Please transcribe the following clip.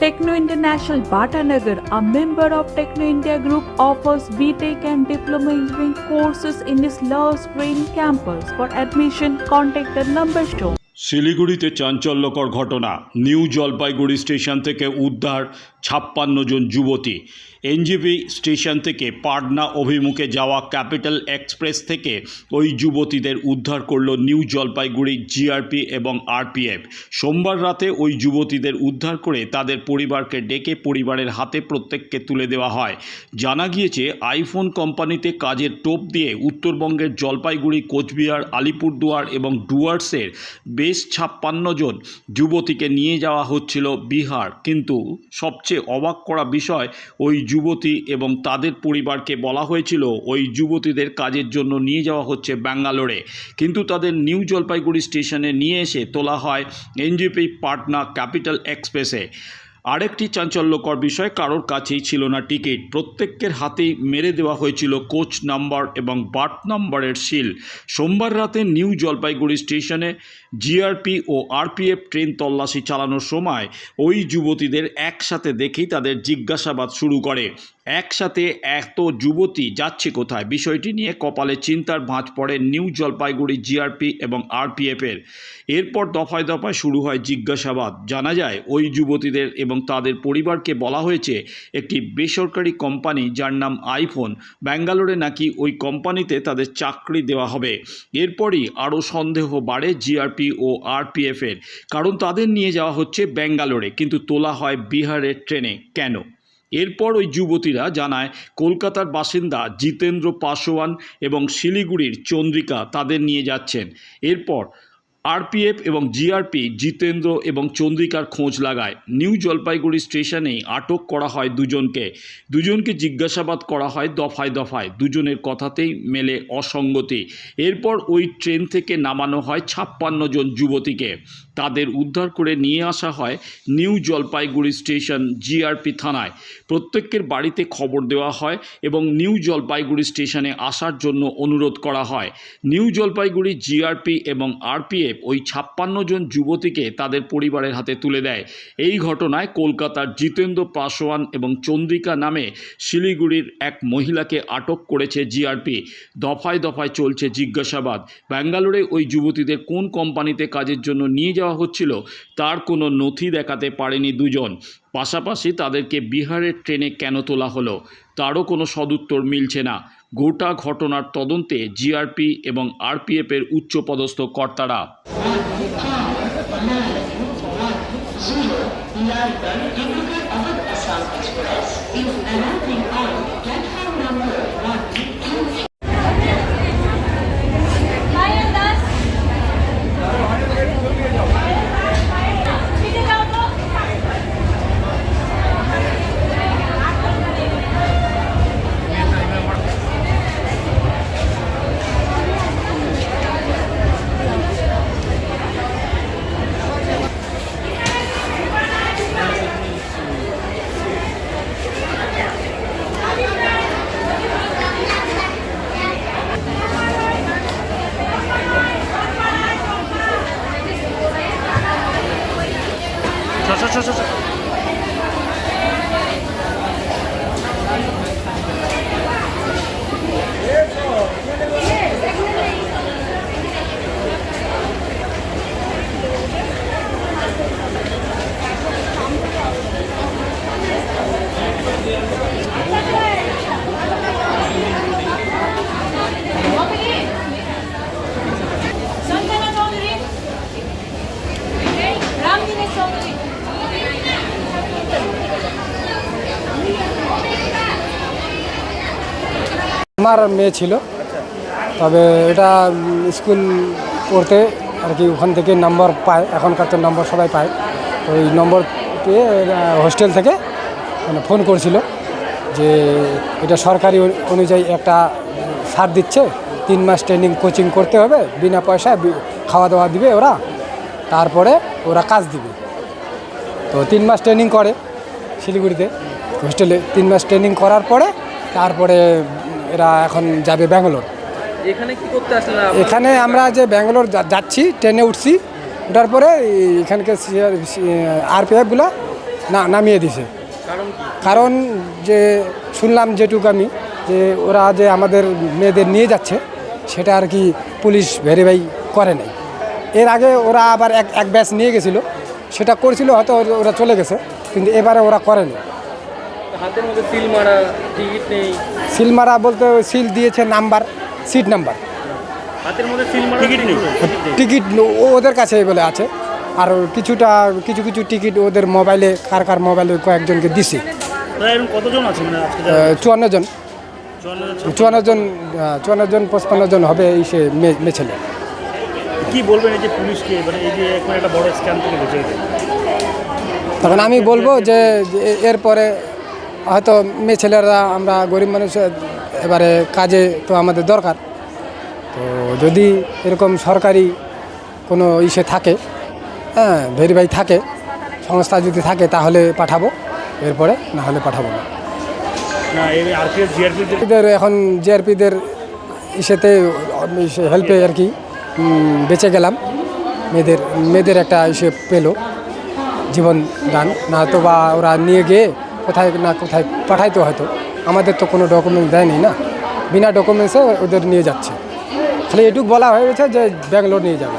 Techno International Bhatanagar, a member of Techno India Group, offers BTEC and Diploma Engineering courses in its Love Spring campus. For admission, contact the number shown. শিলিগুড়িতে চাঞ্চল্যকর ঘটনা new Jalpaiguri station থেকে উদ্ধার ছাপ্পান্ন জন যুবতী। NJP station থেকে পাটনা অভিমুখে যাওয়া ক্যাপিটাল এক্সপ্রেস থেকে ওই যুবতীদের উদ্ধার করল নিউ জলপাইগুড়ি জিআরপি এবং আরপিএফ। সোমবার রাতে ওই যুবতীদের উদ্ধার করে তাদের পরিবারকে ডেকে পরিবারের হাতে প্রত্যেককে তুলে দেওয়া হয়। জানা গিয়েছে, আইফোন কোম্পানিতে কাজের টোপ দিয়ে উত্তরবঙ্গের জলপাইগুড়ি, কোচবিহার, আলিপুরদুয়ার এবং ডুয়ার্সের বেশ ছাপ্পান্ন জন যুবতীকে নিয়ে যাওয়া হচ্ছিল বিহার। কিন্তু সবচেয়ে অবাক করা বিষয় ওই যুবতী এবং তাদের পরিবারকে বলা হয়েছিল ওই যুবতীদের কাজের জন্য নিয়ে যাওয়া হচ্ছে ব্যাঙ্গালোরে। কিন্তু তাদের নিউ জলপাইগুড়ি স্টেশনে নিয়ে এসে তোলা হয় এনজিপি পাটনা ক্যাপিটাল এক্সপ্রেসে। আরেকটি চাঞ্চল্যকর বিষয়, কারোর কাছেই ছিল না টিকিট। প্রত্যেকের হাতেই মেরে দেওয়া হয়েছিল কোচ নাম্বার এবং বার্থ নাম্বারের সিল। সোমবার রাতে নিউ জলপাইগুড়ি স্টেশনে জিআরপি ও আরপিএফ ট্রেন তল্লাশি চালানোর সময় ওই যুবতীদের একসাথে দেখেই তাদের জিজ্ঞাসাবাদ শুরু করে। একসাথে এত যুবতী যাচ্ছে কোথায়? বিষয়টি নিয়ে কপালে চিন্তার ভাঁজ পড়ে নিউ জলপাইগুড়ি জিআরপি এবং আরপিএফের। এরপর দফায় দফায় শুরু হয় জিজ্ঞাসাবাদ। জানা যায়, ওই যুবতীদের এবং তাদের পরিবারকে বলা হয়েছে একটি বেসরকারি কোম্পানি যার নাম আইফোন। ব্যাঙ্গালোরে নাকি ওই কোম্পানিতে তাদের চাকরি দেওয়া হবে। এরপরই আরও সন্দেহ বাড়ে জিআরপি ও আরপিএফের কারণ তাদের নিয়ে যাওয়া হচ্ছে ব্যাঙ্গালোরে, কিন্তু তোলা হয় বিহারের ট্রেনে। কেন? এরপর ওই যুবতীরা জানায়, কলকাতার বাসিন্দা জিতেন্দ্র পাসোয়ান এবং শিলিগুড়ির চন্দ্রিকা তাদের নিয়ে যাচ্ছেন। এরপর আরপিএফ এবং জিআরপি জিতেন্দ্র এবং চন্দ্রিকার খোঁজ লাগায়। নিউ জলপাইগুড়ি স্টেশনেই আটক করা হয় দুজনকে। দুজনকে জিজ্ঞাসাবাদ করা হয় দফায় দফায়। দুজনের কথাতেই মেলে অসঙ্গতি। এরপর ওই ট্রেন থেকে নামানো হয় ছাপ্পান্ন জন যুবতীকে। তাদের উদ্ধার করে নিয়ে আসা হয় নিউ জলপাইগুড়ি স্টেশন জিআরপি থানায়। প্রত্যেকের বাড়িতে খবর দেওয়া হয় এবং নিউ জলপাইগুড়ি স্টেশনে আসার জন্য অনুরোধ করা হয়। নিউ জলপাইগুড়ি জিআরপি এবং আরপিএফ ওই ছাপ্পান্ন জন যুবতীকে তাদের পরিবারের হাতে তুলে দেয়। এই ঘটনায় কলকাতার জিতেন্দ্র পাসোয়ান এবং চন্দ্রিকা নামে শিলিগুড়ির এক মহিলাকে আটক করেছে জিআরপি। দফায় দফায় চলছে জিজ্ঞাসাবাদ। ব্যাঙ্গালোরে ওই যুবতীদের কোন কোম্পানিতে কাজের জন্য নিয়ে যাওয়া হচ্ছিল তার কোনো নথি দেখাতে পারেনি দুজন। পাশাপাশি তাদেরকে বিহারের ট্রেনে কেন তোলা হলো? তারও কোনো সদুত্তর মিলছে না গোটা ঘটনার তদন্তে জিআরপি এবং আরপিএফের উচ্চপদস্থ কর্তারা Even another number one. আমার মেয়ে ছিল। তবে এটা স্কুল পড়তে আর কি ওখান থেকে নম্বর পায়, এখনকার তো নম্বর সবাই পায়। ওই নম্বর পেয়ে হোস্টেল থেকে মানে ফোন করেছিল যে এটা সরকারি অনুযায়ী একটা সার দিচ্ছে তিন মাস ট্রেনিং কোচিং করতে হবে বিনা পয়সায় খাওয়া দাওয়া দিবে ওরা তারপরে ওরা কাজ দিবে। তো তিন মাস ট্রেনিং করে শিলিগুড়িতে। হোস্টেলে তিন মাস ট্রেনিং করার পরে তারপরে এরা এখন যাবে ব্যাঙ্গালোর। এখানে কি করতে আপনারা? এখানে আমরা যে ব্যাঙ্গালোর যাচ্ছি ট্রেনে উঠছি ওঠার পরে এখানকার আরপিএফগুলো না নামিয়ে দিছে। কারণ যে শুনলাম যেটুকু আমি যে ওরা যে আমাদের মেয়েদের নিয়ে যাচ্ছে সেটা আর কি পুলিশ ভেরিফাই করে নাই। এর আগে ওরা আবার এক এক ব্যাচ নিয়ে গেছিল সেটা করেছিল হয়তো ওরা- চলে গেছে কিন্তু এবারে ওরা করেনি। হাতের মধ্যে সিল মারা টিকিট নেই। সিল মারা বলতে ওই সিল দিয়েছে নাম্বার সিট নাম্বার। হাতের মধ্যে সিল মারা টিকিট নেই। টিকিট ও- ওদের কাছে বলে আছে। আর কিছুটা কিছু কিছু টিকিট ওদের মোবাইলে কার কার মোবাইলে কয়েকজনকে দিছে। প্রায় কতজন আছে মানে চুয়ান্ন জন। চুয়ান্ন জন চুয়ান্ন জন পঁচপান্ন জন হবে এই সে মেয়ে মেয়ে ছেলে। কি বলবেন এই যে পুলিশকে? মানে এই যে এখন একটা বড় স্ক্যাম থেকে বেঁচে তখন আমি বলব যে যে এরপরে হয়তো মেয়ে ছেলেরা আমরা গরিব মানুষ এবারে কাজে তো আমাদের দরকার। তো যদি এরকম সরকারি কোনো ইসে থাকে হ্যাঁ ভেরিফাই থাকে সংস্থা যদি থাকে তাহলে পাঠাবো এরপরে না হলে পাঠাবো না। এদের এখন জিআরপিদের ইসেতে হেল্পে আর কি বেঁচে গেলাম। মেয়েদের মেয়েদের একটা ইসে পেল জীবন দান। না তো বা ওরা নিয়ে গিয়ে কোথায় না কোথায় পাঠাইতো হয়তো। আমাদের তো কোনো ডকুমেন্ট দেয়নি না। বিনা ডকুমেন্টসে ওদের নিয়ে যাচ্ছে। খালি এটুক বলা হয়েছে যে ব্যাঙ্গালোর নিয়ে যাবে।